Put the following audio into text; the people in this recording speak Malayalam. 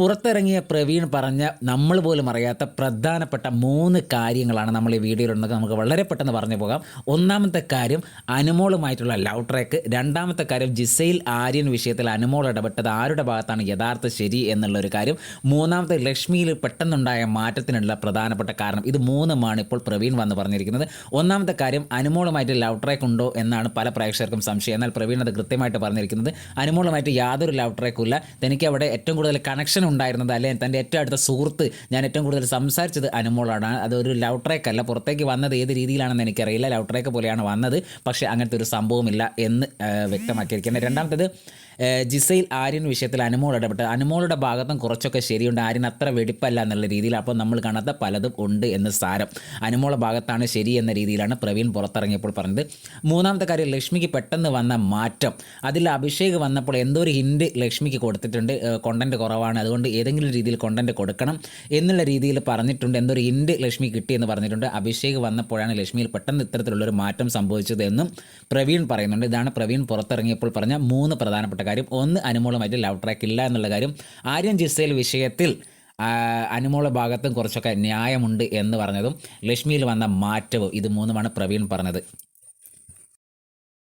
പുറത്തിറങ്ങിയ പ്രവീൺ പറഞ്ഞ നമ്മൾ പോലും അറിയാത്ത പ്രധാനപ്പെട്ട മൂന്ന് കാര്യങ്ങളാണ് നമ്മൾ ഈ വീഡിയോയിലുണ്ടെങ്കിൽ നമുക്ക് വളരെ പെട്ടെന്ന് പറഞ്ഞു പോകാം. ഒന്നാമത്തെ കാര്യം അനുമോളുമായിട്ടുള്ള ലവ് ട്രാക്ക്. രണ്ടാമത്തെ കാര്യം ജിസൈൽ ആര്യൻ വിഷയത്തിൽ അനുമോൾ ഇടപെട്ടത് ആരുടെ ഭാഗത്താണ് യഥാർത്ഥ ശരി എന്നുള്ളൊരു കാര്യം. മൂന്നാമത്തെ ലക്ഷ്മിയിൽ പെട്ടെന്നുണ്ടായ മാറ്റത്തിനുള്ള പ്രധാനപ്പെട്ട കാരണം ഇത് മൂന്നുമാണ് ഇപ്പോൾ പ്രവീൺ വന്ന് പറഞ്ഞിരിക്കുന്നത്. ഒന്നാമത്തെ കാര്യം അനുമോളുമായിട്ട് ലവ് ട്രാക്ക് ഉണ്ടോ എന്നാണ് പല പ്രേക്ഷകർക്കും സംശയം. എന്നാൽ പ്രവീൺ അത് കൃത്യമായിട്ട് പറഞ്ഞിരിക്കുന്നത് അനുമോളുമായിട്ട് യാതൊരു ലവ് ട്രാക്കും ഇല്ല. തനിക്ക് അവിടെ ഏറ്റവും കൂടുതൽ കണക്ഷൻ ഉണ്ടായിരുന്നത് അല്ലെങ്കിൽ തന്റെ ഏറ്റവും അടുത്ത സുഹൃത്ത് ഞാൻ ഏറ്റവും കൂടുതൽ സംസാരിച്ചത് അനുമോളാണ്. അതൊരു ലവ് ട്രേക്ക് അല്ല. പുറത്തേക്ക് വന്നത് ഏത് രീതിയിലാണെന്ന് എനിക്കറിയില്ല. ലവ് ട്രേക്ക് പോലെയാണ് വന്നത്. പക്ഷേ അങ്ങനത്തെ ഒരു സംഭവമില്ല എന്ന് വ്യക്തമാക്കിയിരിക്കുന്നത്. രണ്ടാമത്തേത് ജിസൈൽ ആര്യൻ വിഷയത്തിൽ അനുമോൾ ഇടപെട്ട്. അനുമോളുടെ ഭാഗത്തും കുറച്ചൊക്കെ ശരിയുണ്ട്. ആര്യൻ അത്ര വെടിപ്പല്ല എന്നുള്ള രീതിയിൽ അപ്പോൾ നമ്മൾ കാണാത്ത പലതും ഉണ്ട് എന്ന് സാരം. അനുമോളുടെ ഭാഗത്താണ് ശരി എന്ന രീതിയിലാണ് പ്രവീൺ പുറത്തിറങ്ങിയപ്പോൾ പറഞ്ഞത്. മൂന്നാമത്തെ കാര്യം ലക്ഷ്മിക്ക് പെട്ടെന്ന് വന്ന മാറ്റം. അതിൽ അഭിഷേക് വന്നപ്പോൾ എന്തോ ഒരു ഹിൻഡ് ലക്ഷ്മിക്ക് കൊടുത്തിട്ടുണ്ട്. കൊണ്ടന്റ് കുറവാണ്. അതുകൊണ്ട് ഏതെങ്കിലും രീതിയിൽ കൊണ്ടന്റ് കൊടുക്കണം എന്നുള്ള രീതിയിൽ പറഞ്ഞിട്ടുണ്ട്. എന്തോ ഒരു ഹിൻഡ് ലക്ഷ്മി കിട്ടിയെന്ന് പറഞ്ഞിട്ടുണ്ട്. അഭിഷേക് വന്നപ്പോഴാണ് ലക്ഷ്മിയിൽ പെട്ടെന്ന് ഇത്തരത്തിലുള്ളൊരു മാറ്റം സംഭവിച്ചത് എന്നും പ്രവീൺ പറയുന്നുണ്ട്. ഇതാണ് പ്രവീൺ പുറത്തിറങ്ങിയപ്പോൾ പറഞ്ഞ മൂന്ന് പ്രധാനപ്പെട്ട കാര്യം. ഒന്ന് അനുമോളുമായിട്ട് ലവ് ട്രാക്ക് ഇല്ല എന്നുള്ള കാര്യം. ആര്യൻ ജിസേൽ വിഷയത്തിൽ അനുമോള ഭാഗത്തും കുറച്ചൊക്കെ ന്യായമുണ്ട് എന്ന് പറഞ്ഞതും ലക്ഷ്മിയിൽ വന്ന മാറ്റവും ഇത് മൂന്നുമാണ് പ്രവീൺ പറഞ്ഞത്.